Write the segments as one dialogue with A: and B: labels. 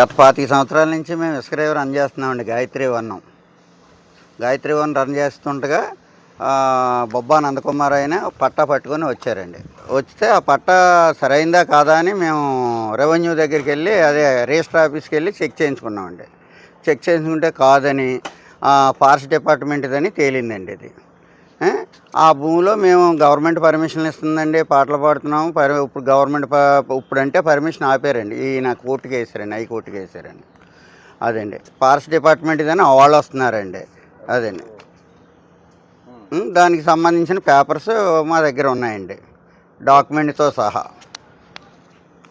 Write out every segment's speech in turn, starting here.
A: గత పాతిక సంవత్సరాల నుంచి మేము ఇసుక రన్ చేస్తున్నామండి గాయత్రి వనం. గాయత్రి వన్ రన్ చేస్తుండగా బొబ్బా నందకుమార్ ఆయన పట్టా పట్టుకొని వచ్చారండి. వస్తే ఆ పట్టా సరైందా కాదా అని మేము రెవెన్యూ దగ్గరికి వెళ్ళి అదే రిజిస్టర్ ఆఫీస్కి వెళ్ళి చెక్ చేయించుకున్నామండి. చెక్ చేయించుకుంటే కాదని ఫారెస్ట్ డిపార్ట్మెంట్దని తేలిందండి ఇది. ఆ? భూమిలో మేము గవర్నమెంట్ పర్మిషన్ ఇస్తుందండి పాటలు పాడుతున్నాము. పరి ఇప్పుడు గవర్నమెంట్ ఇప్పుడంటే ఇప్పుడు అంటే పర్మిషన్ ఆపారండి. ఈయన కోర్టుకి వేసారండి హైకోర్టుకి వేసారండి. అదండి. ఫారెస్ట్ డిపార్ట్మెంట్ ఇదని వాళ్ళు వస్తున్నారండి. అదండి. దానికి సంబంధించిన పేపర్స్ మా దగ్గర ఉన్నాయండి. డాక్యుమెంట్తో సహా.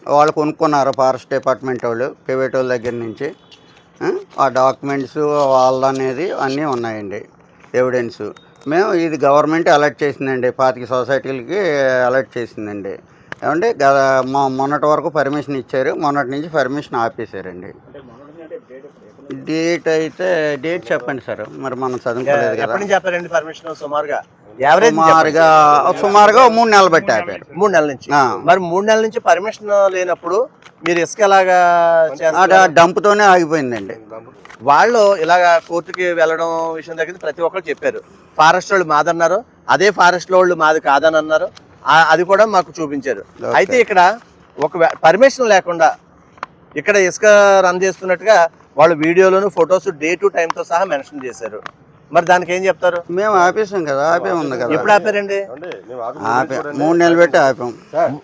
A: వాళ్ళు కొనుక్కున్నారు ఫారెస్ట్ డిపార్ట్మెంట్ వాళ్ళు ప్రైవేట్ వాళ్ళ దగ్గర నుంచి. ఆ, డాక్యుమెంట్స్ వాళ్ళనేది అన్నీ ఉన్నాయండి. ఎవిడెన్సు. మేము ఇది గవర్నమెంట్ అలర్ట్ చేసిందండి. పాతిక సొసైటీలకి అలర్ట్ చేసిందండి. ఏమంటే గత మొ మొన్నటి వరకు పర్మిషన్ ఇచ్చారు. మొన్నటి నుంచి పర్మిషన్ ఆపేశారండి. డేట్ అయితే డేట్ చెప్పండి సార్. మరి మనం చదువుకోలేదు కదా.
B: చెప్పారండి పర్మిషన్ సుమారుగా యావరేజ్
A: సుమారుగా మూడు నెలలు బట్టి ఆపారు.
B: మూడు నెలల నుంచి. మరి మూడు నెలల నుంచి పర్మిషన్ లేనప్పుడు మీరు ఇసుక ఎలాగా
A: ఆ
B: చేస్తారు?
A: డ- డంప్తోనే ఆగిపోయిందండి.
B: వాళ్ళు ఇలాగ కోర్టుకి వెళ్ళడం విషయం దగ్గర ప్రతి ఒక్కరు చెప్పారు. ఫారెస్ట్ వాళ్ళు మాదన్నారు. అదే ఫారెస్ట్ వాళ్ళు మాది కాదని అన్నారు. అది కూడా మాకు చూపించారు. అయితే ఇక్కడ ఒక పర్మిషన్ లేకుండా ఇక్కడ ఇసుక రన్ చేస్తున్నట్టుగా వాళ్ళు వీడియోలోను ఫొటోస్ డే టు టైం తో సహా మెన్షన్ చేశారు. మరి దానికి ఏం చెప్తారు?
A: మేము ఆపేసాం కదా ఆపే ఉంది కదా.
B: ఎప్పుడు ఆపారండి?
A: ఆపే మూడు నెలలు పెట్టి ఆపాం.
C: సార్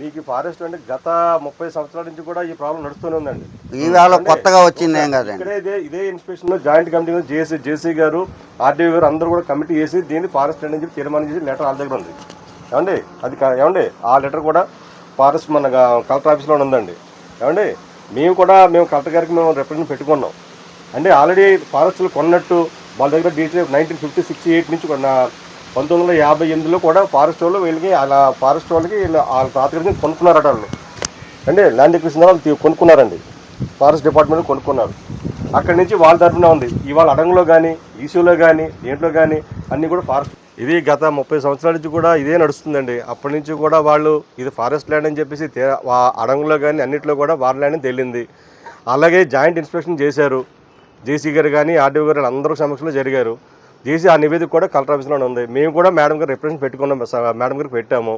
C: మీకు ఫారెస్ట్ అంటే గత ముప్పై సంవత్సరాల నుంచి కూడా ఈ ప్రాబ్లం నడుస్తూనే ఉందండి.
A: ఈవేళ కొత్తగా వచ్చింది ఏం కదండి.
C: ఇక్కడే ఇదే ఇదే inspection joint committee JC JC గారు ఆర్డీఓ గారు అందరూ కూడా కమిటీ చేసి దీన్ని ఫారెస్ట్ అని చెప్పి తీర్మానం చేసి లెటర్ వాళ్ళ దగ్గర ఉంది. ఏమండి అది ఏమండి ఆ లెటర్ కూడా ఫారెస్ట్ మన కలెక్టర్ ఆఫీస్లో ఉందండి. ఏమండి మేము కూడా మేము కలెక్టర్ గారికి మేము రిప్రజెంట్ పెట్టుకున్నాం. అంటే ఆల్రెడీ ఫారెస్టులు కొన్నట్టు వాళ్ళ దగ్గర detail nineteen fifty sixty eight నుంచి కొన్న పంతొమ్మిది వందల యాభై ఎనిమిదిలో కూడా ఫారెస్ట్ వాళ్ళు వీళ్ళకి అలా ఫారెస్ట్ వాళ్ళకి వీళ్ళు వాళ్ళ తాతగారికి కొనుక్కున్నారట వాళ్ళు. అంటే ల్యాండ్ ఎక్విజిషన్ వాళ్ళు కొనుక్కున్నారండి. ఫారెస్ట్ డిపార్ట్మెంట్ కొనుక్కున్నారు. అక్కడి నుంచి వాళ్ళ తరఫున ఉంది. ఇవాళ అడంగులో కానీ ఈసీలో కానీ దేంట్లో కానీ అన్నీ కూడా ఫారెస్ట్. ఇది గత ముప్పై సంవత్సరాల నుంచి కూడా ఇదే నడుస్తుందండి. అప్పటి నుంచి కూడా వాళ్ళు ఇది ఫారెస్ట్ ల్యాండ్ అని చెప్పేసి అడంగులో కానీ అన్నింటిలో కూడా వారి ల్యాండ్ తేలింది. అలాగే జాయింట్ ఇన్స్పెక్షన్ చేశారు. జేసీ గారు కానీ ఆర్డీఓ గారు అందరూ సమక్షంలో జరిగారు. జేసీ ఆ నివేదిక కూడా కలెక్టర్ ఆఫీస్లోనే ఉంది. మేము కూడా మేడం గారు రిప్రజెంట్ పెట్టుకున్నాం మేడం గారికి పెట్టాము.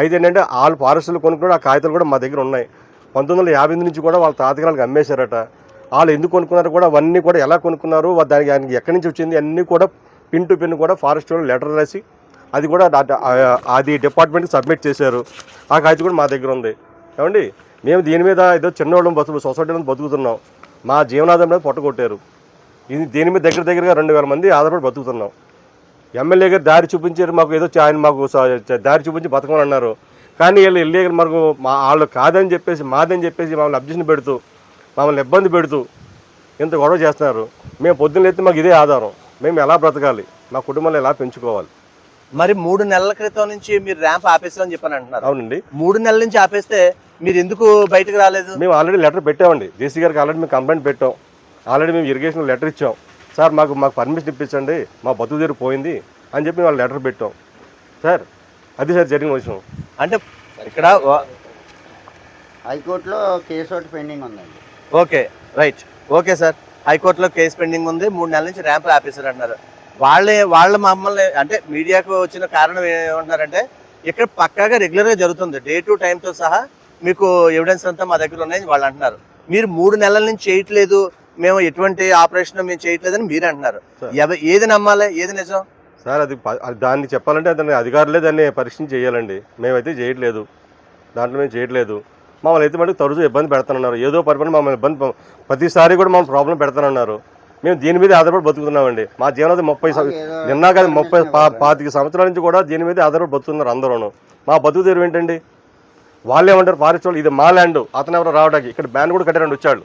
C: అయితే ఏంటంటే వాళ్ళు ఫారెస్టులు కొనుక్కున్న ఆ కాగితాలు కూడా మా దగ్గర ఉన్నాయి. పంతొమ్మిది వందల యాభై నుంచి కూడా వాళ్ళ తాతగారికి అమ్మేశారట. వాళ్ళు ఎందుకు కొనుక్కున్నారు కూడా అవన్నీ కూడా ఎలా కొనుక్కున్నారు దానికి ఆయనకి ఎక్కడి నుంచి వచ్చింది అన్నీ కూడా పిన్ టు పిన్ కూడా ఫారెస్ట్ వాళ్ళు లెటర్ రాసి అది కూడా అది డిపార్ట్మెంట్కి సబ్మిట్ చేశారు. ఆ కాగితం కూడా మా దగ్గర ఉంది. ఏమండి? మేము దీని మీద ఏదో చిన్నవాళ్ళం బతుకు సొసైటీలో బతుకుతున్నాం. మా జీవనాధారం మీద పొట్టగొట్టారు. ఇది దీని మీద దగ్గర దగ్గరగా రెండు వేల మంది ఆధారపడి బతుకుతున్నాం. ఎమ్మెల్యే గారు దారి చూపించారు మాకు ఏదో ఆయన మాకు దారి చూపించి బతకమని అన్నారు. కానీ వీళ్ళు వెళ్ళే మనకు మా వాళ్ళు కాదని చెప్పేసి మాదని చెప్పేసి మమ్మల్ని అబ్జెక్షన్ పెడుతూ మమ్మల్ని ఇబ్బంది పెడుతూ ఇంత గొడవ చేస్తున్నారు. మేము పొద్దున్న మాకు ఇదే ఆధారం. మేము ఎలా బ్రతకాలి? మా కుటుంబాన్ని ఎలా పెంచుకోవాలి?
B: మరి మూడు నెలల క్రితం నుంచి మీరు ర్యాంప్ ఆపేసామని చెప్పని అంటున్నారు.
C: అవునండి.
B: మూడు నెలల నుంచి ఆపేస్తే మీరు ఎందుకు బయటకు రాలేదు?
C: మేము ఆల్రెడీ లెటర్ పెట్టామండి. జేసీ గారికి ఆల్రెడీ మేము కంప్లైంట్ పెట్టాం. ఆల్రెడీ మేము ఇరిగేషన్ లెటర్ ఇచ్చాం. సార్ మాకు మాకు పర్మిషన్ ఇప్పించండి. మా బతుకు దగ్గర పోయింది అని చెప్పి వాళ్ళు లెటర్ పెట్టాం. సార్ అది సార్ జరిగిన విషయం.
B: అంటే ఇక్కడ
A: హైకోర్టులో కేసు ఒకటి పెండింగ్ ఉందండి.
B: Okay right. Okay sir. హైకోర్టులో కేసు పెండింగ్ ఉంది. మూడు నెలల నుంచి ర్యాంప్ ఆపేశారు అంటున్నారు. వాళ్ళే వాళ్ళ మమ్మల్ని అంటే మీడియాకు వచ్చిన కారణం ఏమంటున్నారంటే ఇక్కడ పక్కాగా రెగ్యులర్గా జరుగుతుంది. డే టు టైంతో సహా మీకు ఎవిడెన్స్ అంతా మా దగ్గర ఉన్నాయని వాళ్ళు అంటున్నారు. మీరు మూడు నెలల నుంచి చేయట్లేదు మేము ఎటువంటి ఆపరేషన్ మేము చేయట్లేదని మీరు అంటున్నారు. ఏది నమ్మాలి? ఏది నిజం?
C: సార్ అది దాన్ని చెప్పాలంటే దాన్ని అధికారులే దాన్ని పరీక్ష చేయాలండి. మేమైతే చేయట్లేదు. దాంట్లో మేము చేయట్లేదు. మమ్మల్ని అయితే మటుకు తరచూ ఇబ్బంది పెడతానన్నారు. ఏదో పరిపడి మమ్మల్ని ఇబ్బంది ప్రతిసారి కూడా మమ్మల్ని ప్రాబ్లం పెడతానన్నారు. మేము దీని మీద ఆధారపడి బతుకుతున్నామండి. మా జీవనాది ముప్పై నిన్నా కదా ముప్పై పాతిక సంవత్సరాల నుంచి కూడా దీని మీద ఆధారపడి బతుకుతున్నారు అందరూను. మా బతుకు తెరువు ఏంటండి? వాళ్ళు ఏమంటారు? ఫారెస్ట్ వాళ్ళు ఇది మా ల్యాండ్. అతను ఎవరో రావడానికి ఇక్కడ బ్యాన్ కూడా కట్టారండి వచ్చాడు.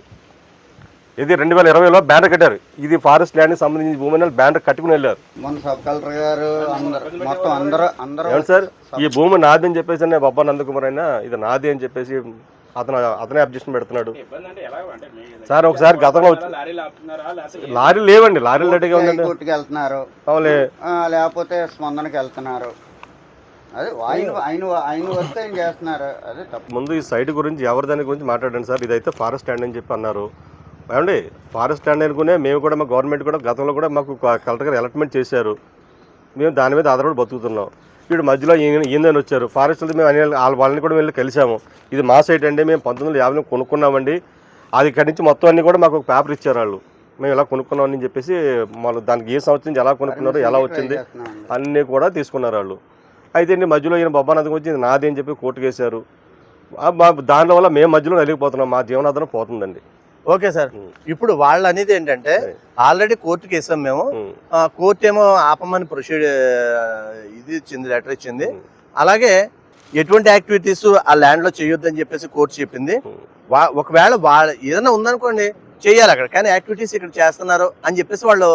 C: ఇది రెండు వేల ఇరవైలో బ్యానర్ కట్టారు. ఇది ఫారెస్ట్ ల్యాండ్కి సంబంధించిన భూమిని బ్యానర్ కట్టుకుని వెళ్ళారు.
A: మన సబ్ కలెక్టర్ గారు అందరు మొత్తం అందరూ అందరూ
C: సార్? ఈ భూమి నాది అని చెప్పేసి బొబ్బా నందకుమార్ అయినా ఇది నాది అని చెప్పేసి అతను అతనే అబ్జెక్షన్ పెడుతున్నాడు. సార్ ఒకసారి గతంలో వచ్చి- లారీ లేవండి లారీలు రెడీగా ఉందండి.
A: వెళ్తున్నారు. లేకపోతే స్పందనకి వెళ్తున్నారు.
C: ముందు ఈ సైట్ గురించి ఎవరి దాని గురించి మాట్లాడండి సార్. ఇదైతే ఫారెస్ట్ ల్యాండ్ అని చెప్పి అన్నారు. ఏమండి ఫారెస్ట్ ల్యాండ్ అనుకునే మేము కూడా మా గవర్నమెంట్ కూడా గతంలో కూడా మాకు కలెక్టర్ గారు అలాట్మెంట్ చేశారు. మేము దాని మీద ఆధారపడి బతుకుతున్నాం. వీడు మధ్యలో ఈందని వచ్చారు. ఫారెస్ట్ మేము అన్ని- వాళ్ళ వాళ్ళని కూడా వెళ్ళి కలిసాము ఇది మా సైట్ అండి మేము పంతొమ్మిది వందల యాభైలో కొనుక్కున్నామండి. అది ఇక్కడి నుంచి మొత్తం అన్ని కూడా మాకు ఒక పేపర్ ఇచ్చారు వాళ్ళు. మేము ఇలా కొనుక్కున్నాం అని చెప్పేసి మన దానికి ఏ సంవత్సరం ఎలా కొనుక్కున్నారు ఎలా వచ్చింది అన్నీ కూడా తీసుకున్నారు వాళ్ళు. అయితే అండి మధ్యలో ఈయన బొబ్బానందం వచ్చి నాది అని చెప్పి కోర్టుకేశారు. వేశారు దాని వల్ల మేము మధ్యలో నలిగిపోతున్నాం. మా జీవనాధారం పోతుందండి.
B: Okay sir. ఇప్పుడు వాళ్ళు అనేది ఏంటంటే ఆల్రెడీ కోర్టుకి వేసాం మేము. కోర్టు ఏమో ఆపమని ప్రొసీడ్ ఇది ఇచ్చింది లెటర్ ఇచ్చింది. అలాగే ఎటువంటి యాక్టివిటీస్ ఆ ల్యాండ్లో చేయొద్దని చెప్పేసి కోర్టు చెప్పింది. ఒకవేళ వాళ్ళ ఏదైనా ఉందనుకోండి చేయాలి అక్కడ. కానీ యాక్టివిటీస్ ఇక్కడ చేస్తున్నారు అని చెప్పేసి వాళ్ళు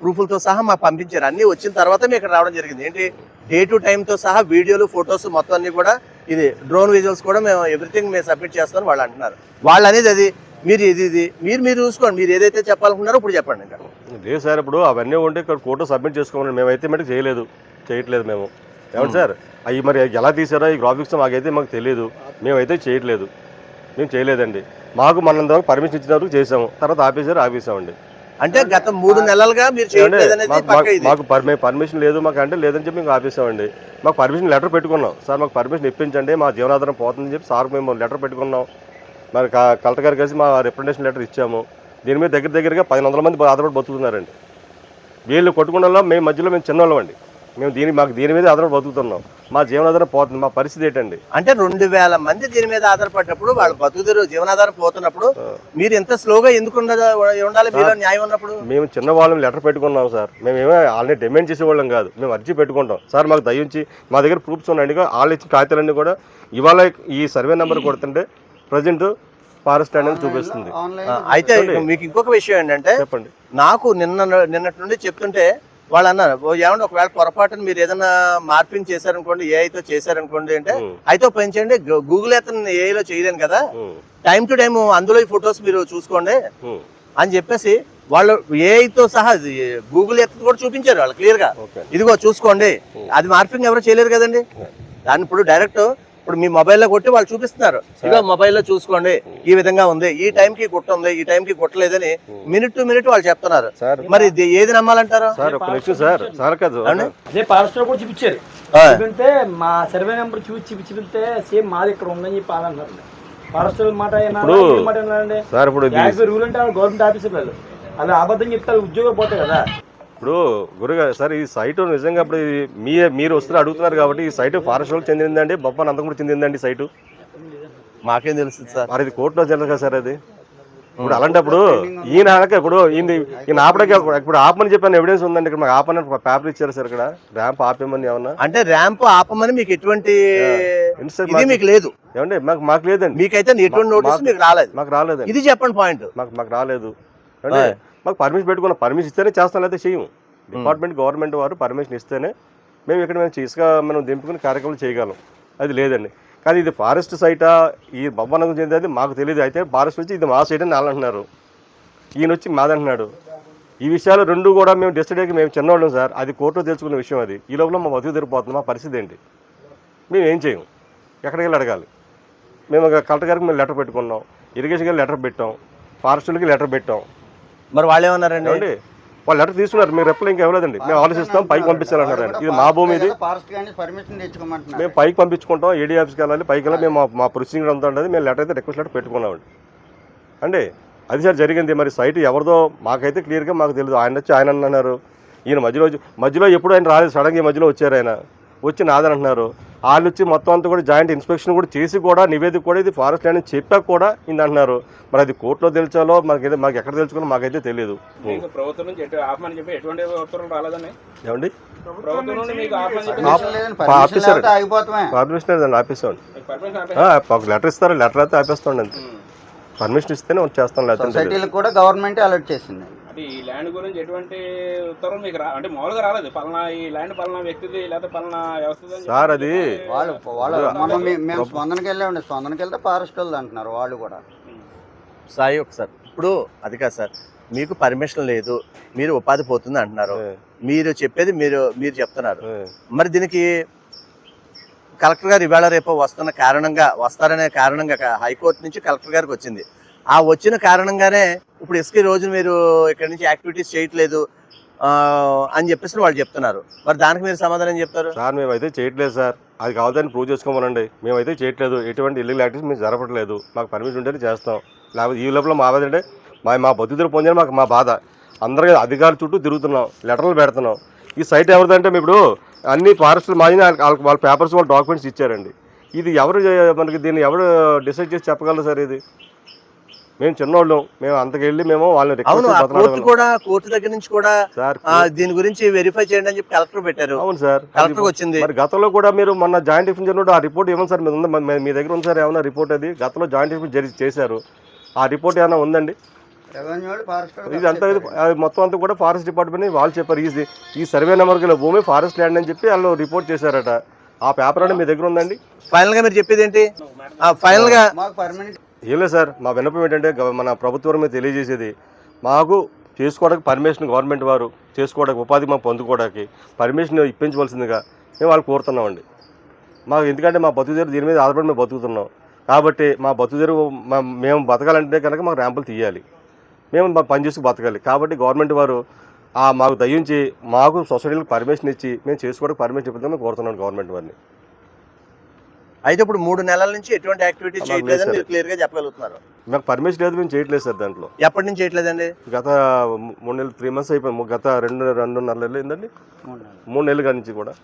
B: ప్రూఫ్లతో సహా మాకు పంపించారు. అన్ని వచ్చిన తర్వాత మేము ఇక్కడ రావడం జరిగింది. ఏంటి? డే టు తో సహా వీడియోలు ఫొటోస్ మొత్తం అన్ని కూడా ఇది డ్రోన్ విజువల్స్ కూడా మేము ఎవ్రీథింగ్ మేము సబ్మిట్ చేస్తామని వాళ్ళు అంటున్నారు. వాళ్ళు అనేది అది మీరు ఇది ఇది మీరు మీరు చూసుకోండి. మీరు ఏదైతే చెప్పాలనుకున్నారో ఇప్పుడు చెప్పండి ఇంకా.
C: లేదు సార్ ఇప్పుడు అవన్నీ ఉంటే ఇక్కడ కోర్టు సబ్మిట్ చేసుకోమని మేమైతే మటుకు చేయలేదు. చేయట్లేదు మేము. ఏమండి సార్? అవి మరి ఎలా తీసారో ఈ గ్రాఫిక్స్ మాకైతే మాకు తెలియదు మేమైతే చేయట్లేదు. మేము చేయలేదండి. మాకు మనందరం పర్మిషన్ ఇచ్చిన వరకు చేసాము తర్వాత ఆపేసారు ఆపేసామండి
B: అంటే గత మూడు నెలలుగా మీరు చేయట్లేదు అనేది
C: మాకు- పర్మిషన్ లేదు మాకు అంటే లేదని చెప్పి మేము ఆపేసామండి మాకు పర్మిషన్ లెటర్ పెట్టుకున్నాం. సార్ మాకు పర్మిషన్ ఇప్పించండి మా జీవనాధారం పోతుందని చెప్పి సార్ మేము లెటర్ పెట్టుకున్నాం. మరి కలెక్టర్ గారు కలిసి మా రిప్రజెంటేషన్ లెటర్ ఇచ్చాము. దీని మీద దగ్గర దగ్గరగా పది వందల మంది ఆధారపడి బతుకుతున్నారండి. వీళ్ళు కొట్టుకున్న మేము మధ్యలో మేము చిన్నవాళ్ళం అండి మేము దీని మాకు దీని మీద ఆధారపడి బతుకుతున్నాం. మా జీవనాధారం పోతుంది. మా పరిస్థితి ఏంటండి?
B: అంటే రెండు వేల మంది దీని మీద ఆధారపడినప్పుడు వాళ్ళు బతుకుదరు జీవనాధారం పోతున్నప్పుడు. మీరు ఎంత స్లోగా ఎందుకు ఉండ- ఉండాలి? మీలో న్యాయం ఉన్నప్పుడు?
C: మేము చిన్నవాళ్ళం లెటర్ పెట్టుకున్నాం సార్. మేము ఏమో వాళ్ళని డిమాండ్ చేసేవాళ్ళం కాదు. మేము అర్జీ పెట్టుకుంటాం. సార్ మాకు దయించి మా దగ్గర ప్రూఫ్స్ ఉన్నాయండి. వాళ్ళు ఇచ్చిన కాగితాలన్నీ కూడా ఇవాళ ఈ సర్వే నెంబర్ కొడుతుంటే ప్రజెంట్ ఫారెస్ట్ ల్యాండ్ అని చూపిస్తుంది.
B: అయితే మీకు ఇంకొక విషయం ఏంటంటే
C: చెప్పండి.
B: నాకు నిన్న నిన్నటి నుండి చెప్తుంటే వాళ్ళు అన్నారు "ఓ, ఏమంటే ఒకవేళ పొరపాటున మీరు ఏదైనా మార్పింగ్ చేశారనుకోండి ఏ అయితే చేశారనుకోండి అంటే అయితే పెంచండి గూగుల్ అతను ఏఐలో చేయలేను కదా. టైం టు టైం అందులో ఈ ఫొటోస్ మీరు చూసుకోండి. అని చెప్పేసి వాళ్ళు ఏఐతో సహా గూగుల్ ఎత్ కూడా చూపించారు వాళ్ళు
C: క్లియర్గా.
B: ఇదిగో చూసుకోండి. అది మార్పింగ్ ఎవరు చేయలేరు కదండి. దాన్ని ఇప్పుడు డైరెక్ట్ ఇప్పుడు మీ మొబైల్లో కొట్టి వాళ్ళు చూపిస్తున్నారు. ఇదిగో మొబైల్లో చూసుకోండి ఈ విధంగా ఉంది ఈ టైం కి గుట్ట ఉంది ఈ టైం కి గుట్టలేదని మినిట్ టు మినిట్ వాళ్ళు చెప్తున్నారు.
C: సార్.
B: మరి ఏది నమ్మాలంటారు?
C: Sir sir. సార్ కాదు.
D: కూడా చూపించారు. చూపితే మా సర్వే నెంబర్ చూసి చూపించితే సేమ్ మాది ఇక్కడ ఉందని చెప్పి అన్నారు. ఫారెస్ట్ మాట రూల్ అంటే గవర్నమెంట్ ఆఫీసర్ వాళ్ళు అలా అబద్ధం చెప్తారు ఉద్యోగం పోతాయి కదా.
C: ఇప్పుడు గురుగారు సార్ ఈ సైట్ నిజంగా ఇప్పుడు మీ మీరు వస్తున్న అడుగుతున్నారు కాబట్టి ఈ సైట్ ఫారెస్ట్ వాళ్ళకి చెందిందండి బొప్ప అంతం కూడా చెందిందండి సైటు?
B: మాకేం తెలుస్తుంది సార్.
C: మరి ఇది కోర్టులో జరగదు కదా సార్ అది? ఇప్పుడు అలాంటప్పుడు ఈయన ఆనక ఇప్పుడు ఈయన ఈయన ఆపడానికి ఇప్పుడు ఆపమని చెప్పిన ఎవిడెన్స్ ఉందండి ఇక్కడ మాకు ఆపని పేపర్ ఇచ్చారు సార్ ఇక్కడ. ర్యాంప్ ఆపేమని ఏమన్నా?
B: అంటే ర్యాంప్ ఆపమని మీకు ఎటువంటి
C: మాకు-
B: లేదు.
C: ఏమండి మాకు మాకు లేదండి.
B: మీకైతే ఎటువంటి నోటీస్
C: మాకు-
B: రాలేదు.
C: మాకు రాలేదండి.
B: ఇది చెప్పండి పాయింట్.
C: మాకు మాకు రాలేదు. అంటే మాకు పర్మిషన్ పెట్టుకున్నాం. పర్మిషన్ ఇస్తేనే చేస్తాం లేదా చెయ్యం డిపార్ట్మెంట్ గవర్నమెంట్ వారు పర్మిషన్ ఇస్తేనే మేము ఇక్కడ మేము ఇసుక మనం దింపుకుని కార్యక్రమం చేయగలం. అది లేదండి. కానీ ఇది ఫారెస్ట్ సైటా ఈ బొమ్మనకు చెందేది మాకు తెలియదు. అయితే ఫారెస్ట్ వచ్చి ఇది మా సైట్ అని వాళ్ళు అంటున్నారు ఈయన వచ్చి మాదంటున్నాడు. ఈ విషయాలు రెండు కూడా మేము డిసైడ్ అయ్యి మేము చిన్నవాళ్ళం సార్. అది కోర్టులో తెలుసుకున్న విషయం అది. ఈ లోపల మా బతుకు తిరిగిపోతుంది. మా పరిస్థితి ఏంటి? మేము ఏం చేయం? ఎక్కడికి వెళ్ళి అడగాలి? మేము కలెక్టర్ గారికి మేము లెటర్ పెట్టుకున్నాం. ఇరిగేషన్ గారికి లెటర్ పెట్టాం. ఫారెస్టులకి లెటర్ పెట్టాం.
B: మరి వాళ్ళు ఏమన్నారండి
C: వాళ్ళు లెటర్ తీసుకున్నారు. మీరు రిప్లై ఇంకా ఇవ్వలేదండి మేము ఆలోచిస్తాం పైకి పంపించాలన్నారు ఆయన. ఇది మా భూమి ఇది.
A: ఫారెస్ట్ కానీ పర్మిషన్ తెచ్చుకోమంటున్నారు.
C: మేము పైకి పంపించుకుంటాం ఏడీ ఆఫీస్కి వెళ్ళాలి పైకి వెళ్ళాలి మేము మా- ప్రొసీజర్ అంతా ఉండదు మేము లెటర్ అయితే రిక్వెస్ట్ లెటర్ పెట్టుకున్నామండి. అండి అది సార్ జరిగింది. మరి సైట్ ఎవరిదో మాకైతే క్లియర్గా మాకు తెలియదు ఆయన వచ్చి ఆయన అన్నారు. ఈయన మధ్యలో మధ్యలో ఎప్పుడు ఆయన రాలేదు. సడన్గా ఈ మధ్యలో వచ్చారు ఆయన. వచ్చి నాదని అంటున్నారు. వాళ్ళు వచ్చి మొత్తం అంతా కూడా జాయింట్ ఇన్స్పెక్షన్ కూడా చేసి కూడా నివేదిక కూడా ఇది ఫారెస్ట్ ల్యాండ్ అని చెప్పాక కూడా ఇది అంటున్నారు. మరి అది కోర్టులో తెలిసాలో మనకి మాకు ఎక్కడ తెలుసుకున్నా మాకైతే తెలియదు. ఏమండి? ఒక లెటర్ ఇస్తారు? లెటర్ అయితే ఆపేస్తాండి అంతే పర్మిషన్ ఇస్తేనే చేస్తాం లేకపోతే లేదు.
A: కూడా గవర్నమెంట్ అలర్ట్ చేసింది.
E: అంటే ఈ ల్యాండ్ గురించి ఎటువంటి ఉత్తర్వులు మీకు రా అంటే మామూలుగా రాలేదు. పలానా ఈ ల్యాండ్ పలానా వ్యక్తిది లేకపోతే పలానా వ్యవస్థది అని
C: సార్ అది
A: వాళ్ళు వాళ్ళు మొన్న మే- మేము స్పందనకి వెళ్ళామండి. స్పందనకి వెళ్తే ఫారెస్ట్ వాళ్ళు అంటున్నారు వాళ్ళు కూడా.
B: సాయి ఒకసారి ఇప్పుడు అది కాదు సార్ మీకు పర్మిషన్ లేదు మీరు ఉపాధి పోతుంది అంటున్నారు. మీరు చెప్పేది మీరు మీరు చెప్తున్నారు. మరి దీనికి కలెక్టర్ గారు ఇవాళ రేపు వస్తున్న కారణంగా వస్తారనే కారణంగా క- హైకోర్టు నుంచి కలెక్టర్ గారికి వచ్చింది. ఆ వచ్చిన కారణంగానే ఇప్పుడు ఇసుక రోజు మీరు ఇక్కడ నుంచి యాక్టివిటీస్ చేయట్లేదు అని చెప్పేసి వాళ్ళు చెప్తున్నారు. మరి దానికి మీరు సమాధానం చెప్తారు?
C: సార్ మేమైతే చేయట్లేదు సార్. అది కావాలని ప్రూవ్ చేసుకోమనండి. మేమైతే చేయట్లేదు. ఎటువంటి ఇల్లీగల్ యాక్టివిటీస్ మేము జరపట్లేదు. మాకు పర్మిషన్ ఉంటేనే చేస్తాం. లేకపోతే ఈ లోపల మా బాధ అంటే మా మా బతుకులు పొందిన మాకు మా బాధ. అందరికీ అధికారుల చుట్టూ తిరుగుతున్నాం. లెటర్లు పెడుతున్నాం. ఈ సైట్ ఎవరిదంటే ఇప్పుడు అన్ని ఫారెస్ట్లు మాదిన వాళ్ళ వాళ్ళ పేపర్స్ వాళ్ళ డాక్యుమెంట్స్ ఇచ్చారండి. ఇది ఎవరు మనకి దీన్ని ఎవరు డిసైడ్ చేసి చెప్పగలరు సార్ ఇది? మేము చిన్నోళ్ళం. మేము అంతకెళ్ళి మేము వాళ్ళని
B: అవును ఆ కోర్టు. కూడా కోర్టు దగ్గర నుంచి కూడా
C: సార్
B: ఆ, దీని గురించి వెరిఫై చేయండి అని చెప్పి కలెక్టర్ పెట్టారు.
C: అవును సార్.
B: కలెక్టర్ వచ్చింది.
C: మరి గతంలో కూడా మీరు మొన్న జాయింట్ డిఫెన్స్ జరిగినప్పుడు ఆ రిపోర్ట్ ఏమన్నా సార్ మీద ఉందా? మీ- మీ దగ్గర ఉంది సార్ ఏమన్నా రిపోర్ట్ అది? గతంలో జాయింట్ డిఫెన్స్ జరిగి చేశారు. ఆ రిపోర్ట్ ఏమైనా ఉందండి?
A: రెవెన్యూ వాళ్ళు ఫారెస్ట్ వాళ్ళు
C: ఇది అంతా ఇది- అది మొత్తం అంతా కూడా ఫారెస్ట్ డిపార్ట్మెంట్ వాళ్ళు చెప్పారు. ఈ ఈ సర్వే నెంబర్ గల భూమి ఫారెస్ట్ ల్యాండ్ అని చెప్పి వాళ్ళు రిపోర్ట్ చేశారట. ఆ పేపర్ అనేది మీ దగ్గర ఉందండి?
B: ఫైనల్గా మీరు చెప్పేది ఏంటి? ఫైనల్గా
A: మాకు పర్మనెంట్
C: ఏం లేదు సార్ మా విన్నపం ఏంటంటే మన ప్రభుత్వం మీద తెలియజేసేది మాకు చేసుకోవడానికి పర్మిషన్ గవర్నమెంట్ వారు చేసుకోవడానికి ఉపాధి మాకు పొందుకోవడానికి పర్మిషన్ ఇప్పించవలసిందిగా మేము వాళ్ళు కోరుతున్నామండి. మాకు ఎందుకంటే మా బతుకుదేరు దీని మీద ఆధారపడి మేము బతుకుతున్నాం. కాబట్టి మా బతుకుదేరు మేము బతకాలంటే కనుక మాకు ర్యాంపులు తీయాలి. మేము మా పని చేసుకు బతకాలి. కాబట్టి గవర్నమెంట్ వారు ఆ మాకు దయించి మాకు సొసైటీలకు పర్మిషన్ ఇచ్చి మేము చేసుకోవడానికి పర్మిషన్ ఇప్పిందని మేము కోరుతున్నాం గవర్నమెంట్ వారిని.
B: అయితే ఇప్పుడు మూడు నెలల నుంచి ఎటువంటి యాక్టివిటీస్
C: మాకు
B: చేయట్లేదని
C: లేదు
B: మీరు క్లియర్గా చెప్పగలుగుతున్నారు.
C: మాకు పర్మిషన్ లేదు మేము చేయట్లేదు సార్ దాంట్లో.
B: ఎప్పటి నుంచి చేయట్లేదండి?
C: గత మూడు నెలలు త్రీ మంత్స్ అయిపోయింది. గత రెండు రెండున్నర నెలలు అయిందండి.
A: మూడు నెలలు.
C: నుంచి కూడా.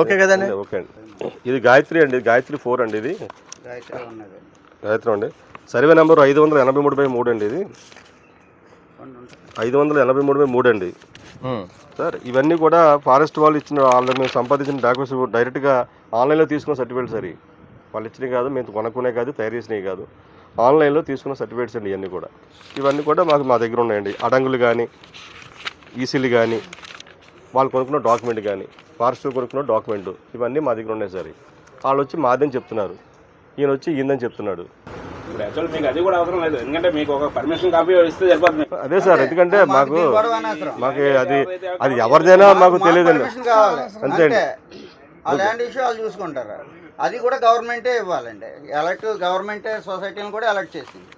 B: ఓకే కదండి.
C: ఓకే అండి. ఇది గాయత్రి అండి ఇది గాయత్రి ఫోర్ అండి ఇది.
A: గాయత్రి
C: అండి. సర్వే నెంబర్ ఐదు వందల ఎనభై మూడు బై మూడు అండి ఇది. ఐదు వందల ఎనభై మూడు బై మూడు అండి. సార్. ఇవన్నీ కూడా ఫారెస్ట్ వాళ్ళు ఇచ్చిన వాళ్ళు మేము సంపాదించిన డాక్యుమెంట్స్ డైరెక్ట్గా ఆన్లైన్లో తీసుకున్న సర్టిఫికేట్స్ సరి వాళ్ళు ఇచ్చినవి కాదు మేము కొనుక్కునే కాదు తయారు చేసినవి కాదు. ఆన్లైన్లో తీసుకున్న సర్టిఫికేట్స్ అండి ఇవన్నీ కూడా. ఇవన్నీ కూడా మాకు మా దగ్గర ఉన్నాయండి. అడంగులు కానీ ఈసీలు కానీ వాళ్ళు కొనుక్కున్న డాక్యుమెంట్ కానీ ఫారెస్ట్ కొనుక్కున్న డాక్యుమెంట్ ఇవన్నీ మా దగ్గర ఉన్నాయి సార్ వాళ్ళు వచ్చి మాదని చెప్తున్నారు. ఈయన వచ్చి ఈయనని చెప్తున్నాడు.
E: ఇప్పుడు యాక్చువల్ మీకు అది కూడా అవసరం లేదు. ఎందుకంటే మీకు ఒక పర్మిషన్ కాపీ ఇస్తే సరిపోతుంది.
C: అదే సార్ ఎందుకంటే
A: మాకు
C: మాకు అది అది ఎవరిదైనా మాకు తెలియదండి
A: కావాలి.
C: అంతే
A: అంతే ఆ ల్యాండ్ ఇష్యూ వాళ్ళు చూసుకుంటారు. అది కూడా గవర్నమెంటే ఇవ్వాలండి. ఎలక్ట్ గవర్నమెంటే సొసైటీని కూడా ఎలక్ట్ చేసింది.